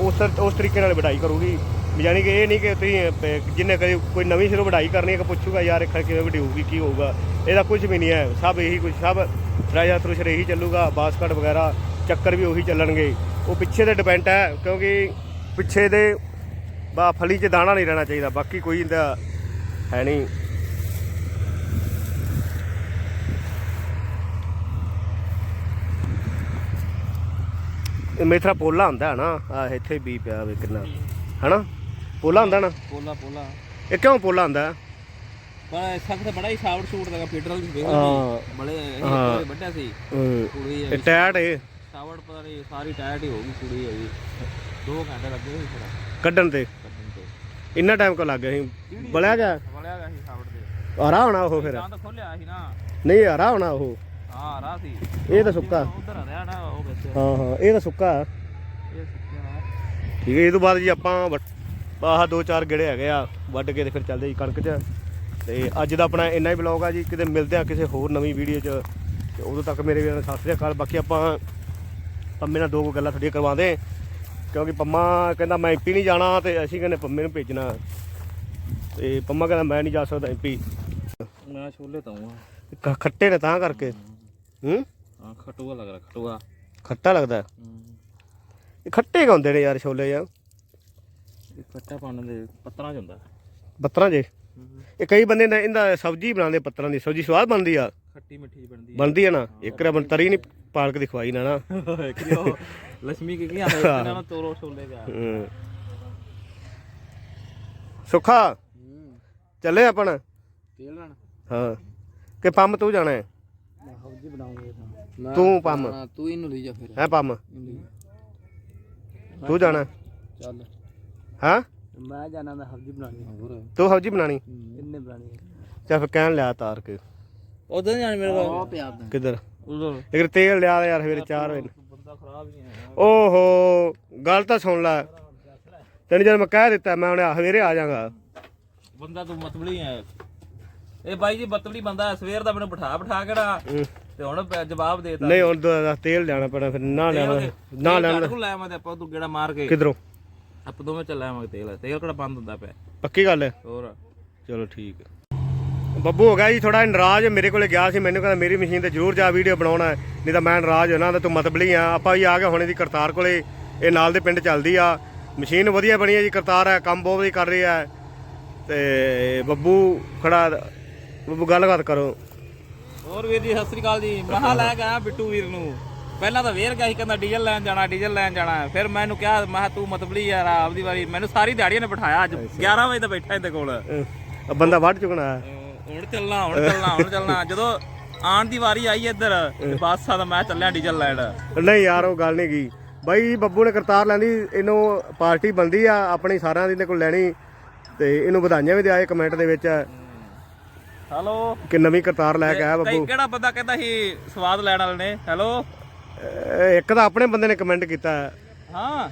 ਉਸ ਉਸ ਤਰੀਕੇ ਨਾਲ ਵਢਾਈ ਕਰੂਗੀ। ਵੀ ਯਾਨੀ ਕਿ ਇਹ ਨਹੀਂ ਕਿ ਤੁਸੀਂ ਜਿੰਨੇ ਕਦੇ ਕੋਈ ਨਵੀਂ ਸ਼ੁਰੂ ਵਢਾਈ ਕਰਨੀ ਹੈ ਕਿ ਪੁੱਛੂਗਾ ਯਾਰ ਇਹ ਕਿਵੇਂ ਵਢਾਊਗੀ ਕੀ ਹੋਊਗਾ। ਇਹਦਾ ਕੁਝ ਵੀ ਨਹੀਂ ਹੈ। ਸਭ ਇਹੀ ਕੁਝ ਸਭ ਥ੍ਰੈਸ਼ਰ ਥ੍ਰੂਸ਼ਰ ਇਹੀ ਚੱਲੂਗਾ ਬਾਸਕਟ ਵਗੈਰਾ। ਚੱਕਰ ਵੀ ਉਹੀ ਚੱਲਣਗੇ। ਉਹ ਪਿੱਛੇ ਤੇ ਡਿਪੈਂਡ ਹੈ ਕਿਉਂਕਿ ਪਿੱਛੇ ਦੇ ਬਾ ਫਲੀ 'ਚ ਦਾਣਾ ਨਹੀਂ ਰਹਿਣਾ ਚਾਹੀਦਾ ਬਾਕੀ ਕੋਈ ਇਹਦਾ ਹੈ ਨਹੀਂ। ਇਹ ਮੇਥਰਾ ਪੋਲਾ ਹੁੰਦਾ ਨਾ ਆ ਇੱਥੇ ਵੀ ਪਿਆ ਵੇ ਕਿੰਨਾ। ਹਨਾ? ਪੋਲਾ ਹੁੰਦਾ ਨਾ? ਪੋਲਾ ਪੋਲਾ। ਇਹ ਕਿਉਂ ਪੋਲਾ ਹੁੰਦਾ? ਪਰ ਸਖਤ ਬੜਾ ਹੀ ਸਾਵਟ ਸ਼ੂਟ ਦਾ ਫੀਡਰਲ ਹਾਂ। ਬੜੇ। ਇਹ ਵੱਡਾ ਸੀ। ਕੁੜੀ ਇਹ ਟੈਟ ਏ ਸਾਵਟ ਪਤਾ ਨਹੀਂ ਸਾਰੀ ਟਾਇਟ ਹੀ ਹੋ ਗਈ ਕੁੜੀ ਹੈਗੀ 2 ਘੰਟੇ ਲੱਗੇ ਸੀ ਥੋੜਾ ਕੱਢਣ ਤੇ? ਕੱਢਣ ਤੇ। ਇੰਨਾ ਟਾਈਮ ਕੋ ਲੱਗ ਗਿਆ ਸੀ? ਬਲਿਆ ਗਿਆ? ਵਲਿਆ ਗਿਆ ਸੀ ਸਾਵਟ ਦੇ ਹਰਾ ਹੋਣਾ ਉਹ ਫਿਰ। ਤਾਂ ਤਾਂ ਖੋਲਿਆ ਸੀ ਨਾ। ਨਹੀਂ ਹਰਾ ਹੋਣਾ ਉਹ। ਹਾਂ ਰਾਹ ਸੀ। ਇਹ ਤਾਂ ਸੁੱਕਾ। ਉਧਰ ਆ ਰਿਹਾ ਨਾ ਉਹ ਕਿੱਥੇ ਹਾਂ ਹਾਂ ਇਹ ਤਾਂ ਸੁੱਕਾ। ਆ। ਇਹ ਸੁੱਕਿਆ ਠੀਕ ਹੈ ਇਹ ਤੋਂ ਬਾਅਦ ਜੀ ਆਪਾਂ ਵੱਟ- ਆਹ ਦੋ ਚਾਰ ਗੇੜੇ ਹੈਗੇ ਆ ਵੱਢ ਕੇ ਤੇ ਫਿਰ ਚੱਲਦੇ ਜੀ ਕਣਕ 'ਚ। ਤੇ ਅੱਜ ਦਾ ਆਪਣਾ ਇੰਨਾ ਹੀ ਬਲੌਗ ਆ ਜੀ ਕਿਤੇ ਮਿਲਦੇ ਆ ਕਿਸੇ ਹੋਰ ਨਵੀਂ ਵੀਡੀਓ 'ਚ। ਤੇ ਉਦੋਂ ਤੱਕ ਮੇਰੇ ਵੀਰਾਂ ਨੂੰ ਸਤਿ ਸ੍ਰੀ ਅਕਾਲ। ਬਾਕੀ ਆਪਾਂ ਪੰਮੇ ਨਾਲ ਦੋ ਕੁ ਗੱਲਾਂ ਥੋੜ੍ਹੀਆਂ ਕਰਵਾਉਂਦੇ। ਕਿਉਂਕਿ ਪੰਮਾ ਕਹਿੰਦਾ ਮੈਂ ਐਮਪੀ ਨਹੀਂ ਜਾਣਾ ਤੇ ਅਸੀਂ ਕਹਿੰਦੇ ਪੰਮੇ ਨੂੰ ਭੇਜਣਾ। ਤੇ ਪੰਮਾ ਕਹਿੰਦਾ ਮੈਂ ਨਹੀਂ ਜਾ ਸਕਦਾ ਐਮਪੀ ਮੈਂ ਛੋਲੇ ਤਾਂ ਖੱਟੇ ਨੇ ਤਾਂ ਕਰਕੇ। ਹੂੰ? ਹਾਂ ਖਟੂਆ ਲੱਗ ਰਿਹਾ ਖਟੂਆ। ਖੱਟਾ ਲੱਗਦਾ? ਇਹ ਖੱਟੇ ਹੁੰਦੇ ਨੇ ਯਾਰ ਛੋਲੇ ਯਾਰ? ਇਹ ਖੱਟਾ ਪਾਣ ਦੇ ਪੱਤਰਾਂ ਚ ਹੁੰਦਾ। ਪੱਤਰਾਂ ਜੇ ਇਹ ਕਈ ਬੰਦੇ ਨੇ ਇਹਦਾ ਸਬਜ਼ੀ ਬਣਾਉਂਦੇ ਪੱਤਰਾਂ ਦੀ ਸਬਜ਼ੀ ਸਵਾਦ ਬਣਦੀ ਆ। ਖੱਟੀ ਮਿੱਠੀ ਬਣਦੀ ਬਣਦੀ ਆ ਨਾ? ਇੱਕ ਰ ਤਰੀ ਨਹੀਂ ਪਾਲਕ ਦੀ ਖਵਾਈ ਨਾ ਨਾ। ਹੈ ਕਿਉਂ ਲక్ష్ਮੀ ਕੀ ਕੀ ਇਹਨਾਂ ਨੂੰ ਤੋਰੋ ਛੋਲੇ ਦਾ। ਹੂੰ। ਸੁੱਖਾ ਚੱਲੇ ਆਪਣ ਤੇਲ ਲੈਣ ਹਾਂ। ਕਿ ਪੰਮ ਤੂੰ ਜਾਣਾ ਹੈ? ਹਬਜੀ ਤਾਂ ਪੰਮ। ਹਾਂ ਤੂੰ ਇਹਨੂੰ ਲਈ ਜਾ ਫਿਰ। ਹੈ ਪੰਮ। ਤੂੰ ਜਾਣਾ? ਚੱਲ। ਹਾਂ? ਮੈਂ ਜਾਣਾ ਮੈਂ ਹਬਜੀ ਬਣਾਣੀ ਹੋਰ। ਤੂੰ ਸਬਜ਼ੀ ਬਣਾਣੀ ਕਿੰਨੇ ਬਣਾਣੀ ਚੱਲ ਫਿਰ ਕਹਿਣ ਲਿਆ ਤਾਰ ਕੇ। ਉਦੋਂ ਜਾਣ ਮੇਰੇ ਕੋਲ? ਦਾ ਕਿੱਧਰ? ਉਦੋਂ ਇੱਕ ਤੇਲ ਲਿਆ ਯਾਰ ਸਵੇਰੇ 4 ਵਜੇ ਬੰਦਾ ਖਰਾਬ ਹੀ ਹੈ ਓਹੋ ਗੱਲ ਤਾਂ ਸੁਣ ਲੈ। ਤੈਨੂੰ ਜਦ ਮੈਂ ਕਹਿ ਦਿੱਤਾ ਮੈਂ ਹੁਣ ਸਵੇਰੇ ਆ ਜਾਗਾ ਬੰਦਾ ਤੂੰ ਮਤਬਲੀ ਹੈ। ਇਹ ਬਾਈ ਜੀ ਬਤਲੀ ਬੰਦਾ ਸਵੇਰ ਦਾ ਮੈਨੂੰ ਬਿਠਾ ਬਿਠਾ ਕਿਹੜਾ? ਤੇ ਹੁਣ ਜਵਾਬ ਦੇਤਾ ਨਹੀਂ ਹੁਣ ਤੇਲ ਲਿਆਣਾ ਪੈਣਾ ਫਿਰ ਨਾ ਲਿਆਣਾ ਨਾ ਲਿਆਣਾ ਤੂੰ ਲੈ ਮੈਂ ਤੇ ਆਪਾਂ ਤੂੰ ਗੇੜਾ ਮਾਰ ਕੇ? ਕਿਧਰੋਂ? ਆਪਾਂ ਦੋਵੇਂ ਚੱਲ ਆਵਾਂਗੇ ਤੇਲ। ਤੇਲ ਕਿਹੜਾ ਬੰਦ ਹੁੰਦਾ ਪਿਆ? ਪੱਕੀ ਗੱਲ ਹੈ? ਹੋਰ। ਚਲੋ ਠੀਕ ਹੈ। ਬੱਬੂ ਹੋ ਗਿਆ ਜੀ ਥੋੜਾ ਨਾਰਾਜ਼ ਮੇਰੇ ਕੋਲੇ ਗਿਆ ਸੀ ਮੈਨੂੰ ਕਹਿੰਦਾ ਮੇਰੀ ਮਸ਼ੀਨ ਤੇ ਜ਼ਰੂਰ ਜਾ ਵੀਡੀਓ ਬਣਾਉਣਾ ਨਹੀਂ ਤਾਂ ਮੈਂ ਨਾਰਾਜ਼ ਹੋਣਾ ਤਾਂ ਤੂੰ ਮਤਬਲੀ ਆ ਆਪਾਂ ਵੀ ਆ ਗਏ ਹੁਣੇ ਦੀ ਕਰਤਾਰ ਕੋਲੇ ਇਹ ਨਾਲ ਦੇ ਪਿੰਡ ਚੱਲਦੀ ਆ ਮਸ਼ੀਨ ਵਧੀਆ ਬਣੀ ਹੈ ਜੀ ਕਰਤਾਰ ਹੈ ਕੰਮ ਬਹੁਤ ਵਧੀਆ ਕਰ ਰਹੀ ਹੈ ਤੇ ਬੱਬੂ ਖੜਾ ਬੱਬੂ ਗੱਲਬਾਤ ਕਰੋ। ਹੋਰ ਵੀਰ ਜੀ ਸਤਿ ਸ੍ਰੀ ਅਕਾਲ ਜੀ ਮਹਾ ਲੈ ਆਇਆ ਬਿੱਟੂ ਵੀਰ ਨੂੰ ਪਹਿਲਾਂ ਤਾਂ ਵੇਰ ਗਿਆ ਸੀ ਕਹਿੰਦਾ ਡੀਜ਼ਲ ਲੈਣ ਜਾਣਾ ਡੀਜ਼ਲ ਲੈਣ ਜਾਣਾ ਫਿਰ ਮੈਨੂੰ ਕਿਹਾ ਮੈਂ ਤੂੰ ਮਤਬਲੀ ਯਾਰ ਆਪਦੀ ਵਾਰੀ ਮੈਨੂੰ ਸਾਰੀ ਦਿਹਾੜੀਆਂ ਨੇ ਬਿਠਾਇਆ ਅੱਜ 11 ਵਜੇ ਦਾ ਬੈਠਾ ਇਹਦੇ ਕੋਲ। ਬੰਦਾ ਵੱਢ ਚੁਕਣਾ ਹੈ। ਹੁਣ ਚੱਲਣਾ ਹੁਣ ਚੱਲਣਾ ਹੁਣ ਚੱਲਣਾ। ਜਦੋਂ ਆਣ ਦੀ ਵਾਰੀ ਆਈ ਇੱਧਰ ਬਾਦਸ਼ਾਹ ਦਾ ਮੈਂ ਚੱਲਿਆ ਡੀਜ਼ਲ ਲੈਣ। ਨਹੀਂ ਯਾਰ ਉਹ ਗੱਲ ਨਹੀਂ ਗਈ। ਬਾਈ ਬੱਬੂ ਨੇ ਕਰਤਾਰ ਲੈਂਦੀ ਇਹਨੂੰ ਪਾਰਟੀ ਬੰਦੀ ਆ ਆਪਣੀ ਸਾਰਿਆਂ ਦੀ ਨੇ ਕੋਲ ਲੈਣੀ ਤੇ ਇਹਨੂੰ ਵਧਾਈਆਂ ਵੀ ਦਿਆਏ ਕਮੈਂਟ ਦੇ ਵਿੱਚ। ਹੈਲੋ? ਕਿ ਨਵੀਂ ਕਰਤਾਰ ਲੈ ਕੇ ਆਇਆ ਬੱਬੂ। ਕਿਹੜਾ ਬੰਦਾ ਕਹਿੰਦਾ ਸੀ ਸਵਾਦ ਲੈਣ ਵਾਲੇ ਨੇ? ਹੈਲੋ? ਇੱਕ ਤਾਂ ਆਪਣੇ ਬੰਦੇ ਨੇ ਕਮੈਂਟ ਕੀਤਾ। ਹਾਂ।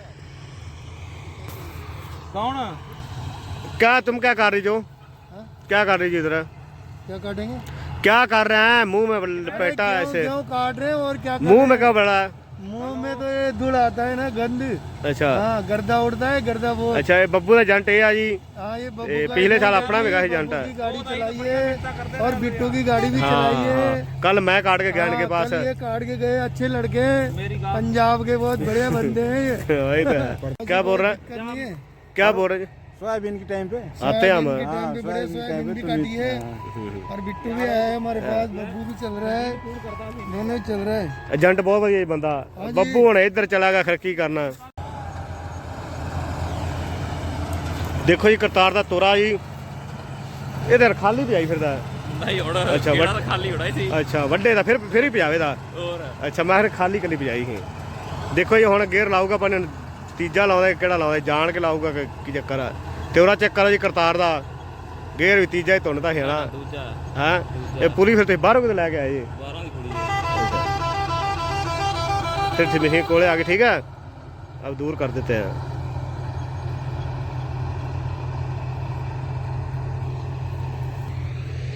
ਕੌਣ? ਕਾ ਤੁਮ ਕਿਆ ਕਰ ਰਹੀ ਜੋ? ਕਿਆ ਕਰ ਰਹੀ ਜੀ ਇਧਰ? क्या काटेंगे क्या कर रहे हैं मुंह में लपेटा है ऐसे क्यों काट रहे हैं और क्या कर मुंह में क्या बड़ा है? मुंह में तो ये धूल आता है ना गंद अच्छा हाँ गर्दा उड़ता है गर्दा वो अच्छा ये बब्बू ਦਾ ਜੰਟ ਇਹ ਆ ਜੀ हाँ ये बब्बू ਇਹ का ਪਿਛਲੇ ही ਸਾਲ है, ਆਪਣਾ ਵੀ ਹੈਗਾ ਸੀ बब्बू ਜੰਟ की गाड़ी चलाई है और बिट्टू की गाड़ी भी चलाई है हाँ कल मैं काट के गया इनके हाँ, पास कल ये काट के गए अच्छे लड़के हैं पंजाब के बहुत बढ़िया बंदे हैं ये वही तो है। क्या बोल रहे हैं दिक्कत नहीं है क्या बोल रहे हैं सोयाबीन के टाइम पे आते हैं हम सोयाबीन के टाइम पे बड़े सोयाबीन भी काटी है और बिट्टू भी आया है हमारे पास बब्बू भी चल रहा है दोनों ही चल रहा है ਏਜੰਟ ਬਹੁਤ ਵਧੀਆ ਜੀ ਬੰਦਾ ਬੱਬੂ ਹੁਣ ਇੱਧਰ ਚਲਾ ਗਿਆ ਫਿਰ ਕੀ ਕਰਨਾ ਦੇਖੋ ਜੀ ਕਰਤਾਰ ਦਾ ਤੋਰਾ ਜੀ ਇਹਦੇ ਖਾਲੀ ਭਜਾਈ ਫਿਰਦਾ ਹੈ। ਨਹੀਂ ਹੁਣ ਅੱਛਾ, ਕਿਹੜਾ ਵੱਟ- ਤਾਂ ਖਾਲੀ ਹੋਣਾ ਹੀ ਸੀ ਅੱਛਾ ਵੱਡੇ ਦਾ ਫਿਰ ਫਿਰ ਹੀ ਭਜਾਵੇ ਦਾ ਹੋਰ ਅੱਛਾ ਮੈਂ ਫਿਰ ਖਾਲੀ ਕੱਲੀ ਭਜਾਈ ਸੀ ਦੇਖੋ ਜੀ ਹੁਣ ਗੇਅਰ ਲਾਊਗਾ ਪਰ ਤੀਜਾ ਲਾਉਂਦਾ ਕਿਹੜਾ ਲਾਉਂਦਾ ਜਾਣ ਕੇ ਲਾਊਗਾ ਕਿ ਚੱਕਰ ਆ? ਤੇ ਉਹਦਾ ਚੱਕਰ ਆ ਜੀ ਕਰਤਾਰ ਦਾ। ਗੇਅਰ ਵੀ ਤੀਜਾ ਹੀ ਤੁੰਨ ਤਾਂ ਹੈਣਾ ਹਾਂ ਇਹ ਪੂਰੀ ਫਿਰ ਤੁਸੀਂ ਬਾਹਰੋਂ ਕਿਤੇ ਲੈ ਕੇ ਆਏ ਫਿਰ ਤੁਸੀਂ ਮੇਰੇ ਕੋਲੇ ਆ ਕੇ ਠੀਕ ਹੈ ਅਬ ਦੂਰ ਕਰ ਦਿੱਤੇ ਆ।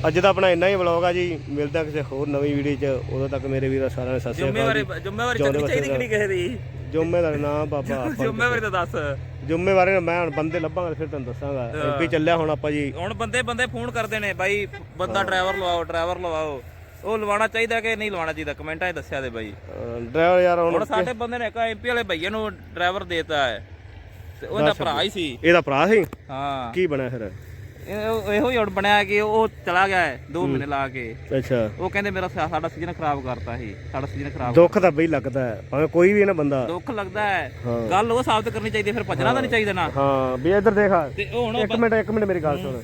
ਅੱਜ ਦਾ ਆਪਣਾ ਇੰਨਾ ਹੀ ਵਲੌਗ ਆ ਜੀ। ਮਿਲਦਾ ਕਿਸੇ ਹੋਰ ਨਵੀਂ ਵੀਡੀਓ 'ਚ। ਉਦੋਂ ਤੱਕ ਮੇਰੇ ਵੀਰਾਂ ਸਾਰਿਆਂ ਨੇ ਸਤਿ ਸ਼੍ਰੀ ਅਕਾਲ ਜ਼ਿੰਮੇਵਾਰੀ ਜ਼ਿੰਮੇਵਾਰੀ ਚੱਕਣੀ ਚਾਹੀਦੀ ਕਿ ਜੀ। ਜ਼ਿੰਮੇਵਾਰੀ ਨਾ ਬਾਬਾ ਨੂੰ ਜ਼ਿੰਮੇਵਾਰੀ ਤਾਂ ਦੱਸ। ਜ਼ਿੰਮੇਵਾਰੀ ਮੈਂ ਹੁਣ ਬੰਦੇ ਲੱਭਾਂਗਾ ਫਿਰ ਤੁਹਾਨੂੰ ਦੱਸਾਂਗਾ। ਐਮਪੀ ਚੱਲਿਆ ਹੁਣ ਆਪਾਂ ਜੀ। ਹੁਣ ਬੰਦੇ ਬੰਦੇ ਫੋਨ ਕਰਦੇ ਨੇ ਬਾਈ ਬੰਦਾ ਡਰਾਈਵਰ ਲਵਾਓ ਡਰਾਈਵਰ ਲਵਾਓ। ਉਹ ਲਵਾਉਣਾ ਚਾਹੀਦਾ ਕਿ ਨਹੀਂ ਲਵਾਉਣਾ ਚਾਹੀਦਾ? ਕਮੈਂਟਾਂ 'ਚ ਦੱਸਿਆ ਦੇ ਬਾਈ। ਡਰਾਈਵਰ ਯਾਰ ਹੁਣ ਹੁਣ ਸਾਡੇ ਬੰਦੇ ਨੇ ਇੱਕ ਐਮਪੀ ਵਾਲੇ ਭਈਏ ਨੂੰ ਡਰਾਈਵਰ ਦੇਤਾ ਹੈ। ਤੇ ਉਹਦਾ ਭਰਾ ਹੀ ਸੀ। ਇਹਦਾ ਭਰਾ ਸੀ? ਹਾਂ। ਕੀ ਬਣਿਆ ਫਿਰ? ਇਹ- ਇਹੋ ਹੀ ਹੁਣ ਬਣਿਆ ਕਿ ਉਹ ਚਲਾ ਗਿਆ ਹੈ 2 ਮਹੀਨੇ ਲਾ ਕੇ। ਅੱਛਾ। ਉਹ ਕਹਿੰਦੇ ਮੇਰਾ ਸਾ- ਸਾਡਾ ਸੀਜ਼ਨ ਖਰਾਬ ਕਰਤਾ ਸੀ ਸਾਡਾ ਸੀਜ਼ਨ ਖਰਾਬ ਦੁੱਖ ਤਾਂ ਬਈ ਲੱਗਦਾ ਹੈ ਭਾਵੇਂ ਕੋਈ ਵੀ ਹੈ ਨਾ ਬੰਦਾ। ਦੁੱਖ ਲੱਗਦਾ ਹੈ। ਹਾਂ। ਗੱਲ ਉਹ ਸਾਬਤ ਕਰਨੀ ਚਾਹੀਦੀ ਹੈ, ਫਿਰ ਭੱਜਣਾ ਤਾਂ ਨਹੀਂ ਚਾਹੀਦਾ ਨਾ। ਹਾਂ ਵੀ ਇੱਧਰ ਦੇਖਾ ਤੇ ਉਹ ਹੁਣ ਇੱਕ ਮਿੰਟ ਇੱਕ ਮਿੰਟ ਮੇਰੀ ਗੱਲ ਸੁਣ।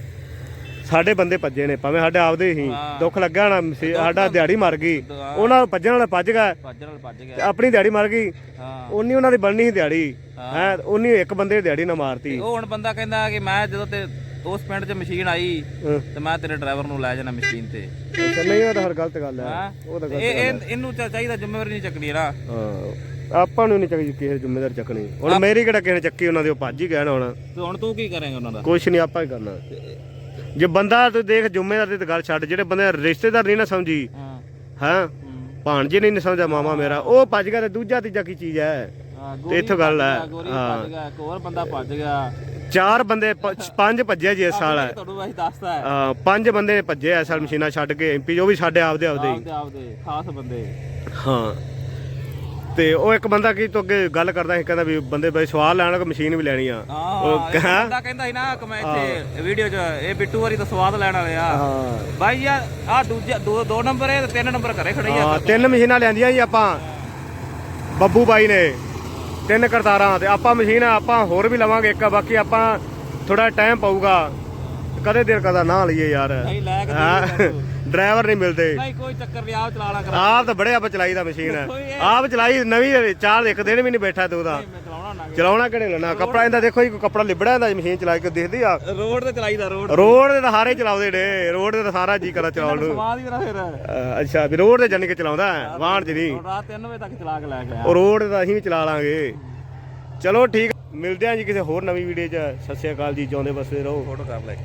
ਸਾਡੇ ਬੰਦੇ ਭੱਜੇ ਨੇ ਭਾਵੇਂ ਸਾਡੇ ਆਪਦੇ ਹੀ। ਦੁੱਖ ਲੱਗਾ ਨਾ ਸੀ- ਸਾਡਾ ਦਿਹਾੜੀ ਮਰ ਗਈ। ਉਹਨਾਂ ਨੂੰ ਭੱਜਣ ਵਾਲਾ ਭੱਜ ਗਿਆ। ਭੱਜਣ ਨਾਲ ਭੱਜ ਤੇ ਗਿਆ ਆਪਣੀ ਦਿਹਾੜੀ ਮਰ ਗਈ। ਹਾਂ। ਉਨੀ ਉਹਨਾਂ ਦੀ ਬਣਨੀ ਸੀ ਦਿਹਾੜੀ। ਹਾਂ। ਹੈ ਉਨੀ ਇੱਕ ਬੰਦੇ ਦੀ ਦਿਹਾੜੀ ਨਾ ਮਾਰਤੀ। ਉਹ ਹੁਣ ਬੰਦਾ ਕਹਿੰਦਾ ਕਿ ਮੈਂ ਜਦੋਂ ਤੇ ਉਸ ਪਿੰਡ 'ਚ ਮਸ਼ੀਨ ਆਈ ਹਾਂ। ਤੇ ਮੈਂ ਤੇਰੇ ਡਰਾਈਵਰ ਨੂੰ ਲੈ ਜਾਣਾ ਮਸ਼ੀਨ ਤੇ। ਅੱਛਾ ਨਹੀਂ ਉਹ ਤਾਂ ਹਰ ਗਲਤ ਗੱਲ ਹੈ। ਹਾਂ। ਉਹ ਤਾਂ ਤੇ ਗਲਤ ਇਹ ਇਹ- ਇਹਨੂੰ ਚਾ- ਚਾਹੀਦਾ ਜ਼ਿੰਮੇਵਾਰੀ ਨਹੀਂ ਚੱਕਣੀ ਨਾ। ਹਾਂ। ਆਪਾਂ ਨੂੰ ਨਹੀਂ ਚਾਹੀਦੀ ਕਿਸੇ ਦੀ ਜ਼ਿੰਮੇਵਾਰੀ ਚੱਕਣੀ। ਹੁਣ ਮੇਰੀ ਕਿਹੜਾ ਕਿਸੇ ਨੇ ਚੱਕੀ ਉਹਨਾਂ ਦੇ ਉਹ ਭੱਜ ਹੀ ਗਏ ਨਾ ਹੁਣ। ਤੇ ਹੁਣ ਤੂੰ ਕੀ ਕਰੇਂਗਾ ਉਹਨਾਂ ਦਾ? ਕੁਛ ਨਹੀਂ ਆਪਾਂ ਹੀ ਕਰਨਾ? ਜੇ ਬੰਦਾ ਤੂੰ ਦੇਖ ਜ਼ਿੰਮੇਵਾਰ ਦੀ ਤਾਂ ਗੱਲ ਛੱਡ ਜਿਹੜੇ ਬੰਦੇ ਰਿਸ਼ਤੇਦਾਰ ਨਹੀਂ ਨਾ ਸਮਝੀ ਹਾਂ। ਹਾਂ? ਹੂੰ। ਭਾਣਜੇ ਨਹੀਂ ਸਮਝਦਾ ਮਾਮਾ ਮੇਰਾ ਉਹ ਭੱਜ ਗਿਆ ਤੇ ਦੂਜਾ ਤੀਜਾ ਕੀ ਚੀਜ਼ ਹੈ? ਹਾਂ, ਤੇ ਗੋਰੀ ਇੱਥੋਂ ਗੱਲ ਹੈ। ਭੱਜ ਗਿਆ, ਗੋਰੀ ਹਾਂ। ਭੱਜ ਗਿਆ ਇੱਕ ਹੋਰ ਬੰਦਾ ਭੱਜ ਗਿਆ। ਚਾਰ ਬੰਦੇ ਪ- ਪੰਜ ਭੱਜੇ ਜੀ ਇਸ ਸਾਲ। ਤੁਹਾਨੂੰ ਅਸੀਂ ਦੱਸਦਾ ਹੈ। ਹਾਂ, ਪੰਜ ਬੰਦੇ ਭੱਜੇ ਇਸ ਸਾਲ ਮਸ਼ੀਨਾਂ ਛੱਡ ਕੇ ਐਮਪੀ ਉਹ ਵੀ ਸਾਡੇ ਆਪਦੇ ਆਪਦੇ ਹੀ। ਆਪਦੇ ਆਪਦੇ ਖਾਸ ਬੰਦੇ। ਹਾਂ। ਤੇ ਉਹ ਇੱਕ ਬੰਦਾ ਕੀ ਤੋਂ ਅੱਗੇ ਗੱਲ ਕਰਦਾ ਸੀ ਕਹਿੰਦਾ ਵੀ ਬੰਦੇ ਬਈ ਸਵਾਲ ਲੈਣਾ ਕਿ ਮਸ਼ੀਨ ਵੀ ਲੈਣੀ ਆ। ਉਹ ਇਹ ਕਹਾਂ ਬੰਦਾ ਕਹਿੰਦਾ ਸੀ ਨਾ ਕਿ ਮੈਂ ਇੱਥੇ ਵੀਡੀਓ 'ਚ ਇਹ ਬਿੱਟੂ ਵਾਰੀ ਤਾਂ ਸਵਾਦ ਲੈਣ ਵਾਲੇ ਆ। ਹਾਂ। ਬਾਈ ਯਾਰ ਆ ਦੂਜਾ ਦੋ ਦੋ ਨੰਬਰ ਹੈ ਤੇ ਤਿੰਨ ਨੰਬਰ ਘਰੇ ਖੜੇ ਆ। ਹਾਂ ਤਿੰਨ ਮਸ਼ੀਨਾਂ ਲਿਆਂਦੀਆਂ ਜੀ ਆਪਾਂ। ਬੱਬੂ ਬਾਈ ਨੇ। ਤਿੰਨ ਕਰਤਾਰਾਂ ਤੇ ਆਪਾਂ ਮਸ਼ੀਨ ਆਪਾਂ ਹੋਰ ਵੀ ਲਵਾਂਗੇ ਇੱਕ ਬਾਕੀ ਆਪਾਂ ਥੋੜਾ ਟਾਈਮ ਪਊਗਾ। ਕਦੇ ਦਿਲ ਕਰਦਾ ਨਾ ਲਈਏ ਯਾਰ। ਨਹੀਂ ਲੈ ਕੇ ਹਾਂ ਦੇ ਡਰਾਈਵਰ ਨਹੀਂ ਮਿਲਦੇ। ਨਹੀਂ ਕੋਈ ਚੱਕਰ ਨਹੀਂ ਆਪ ਚਲਾ ਲਾ ਕਰ। ਆਪ ਤਾਂ ਬੜੇ ਆਪ ਚਲਾਈ ਦਾ ਮਸ਼ੀਨ ਆਪ ਚਲਾਈ ਨਵੀਂ ਚਾਰ ਇੱਕ ਦਿਨ ਵੀ ਨਹੀਂ ਬੈਠਾ ਤੂੰ ਮੈਂ ਚਲਾਉਣਾ ਕਿਹੜੇ ਲੈਣਾ ਕੱਪੜਾ ਇਹਦਾ ਦੇਖੋ ਜੀ ਕੱਪੜਾ ਲਿਬੜਾ ਹੁੰਦਾ ਮਸ਼ੀਨ ਚਲਾ ਕੇ ਦਿਖਦੀ ਆ? ਰੋਡ ਤੇ ਚਲਾਈਦਾ ਰੋਡ ਰੋਡ ਤੇ ਤਾਂ ਸਾਰੇ ਚਲਾਉਂਦੇ ਨੇ ਰੋਡ ਤੇ ਤਾਂ ਸਾਰਾ ਜੀ ਕਰਾ ਚਲਾਉਣ ਨੂੰ। ਸਵਾਦ ਹੀ ਮੇਰਾ ਫਿਰ। ਅੱਛਾ ਵੀ ਰੋਡ ਤੇ ਜਾਣ ਕੇ ਚਲਾਉਂਦਾ ਵਾਹਣ ਚ ਨਹੀਂ। ਰਾਤ 3 ਵਜੇ ਤੱਕ ਚਲਾ ਕੇ ਲੈ ਗਿਆ ਉਹ ਰੋਡ ਤੇ ਤਾਂ ਅਸੀਂ ਵੀ ਚਲਾ ਲਾਂਗੇ। ਚਲੋ ਠੀਕ ਮਿਲਦੇ ਆਂ ਜੀ ਕਿਸੇ ਹੋਰ ਨਵੀਂ ਵੀਡੀਓ 'ਚ। ਸਤਿ ਸ਼੍ਰੀ ਅਕਾਲ ਜੀ ਜਿਉਂਦੇ ਬਸਦੇ ਰਹੋ। ਫੋਟੋ ਕਰ ਲੈ ਇੱਕ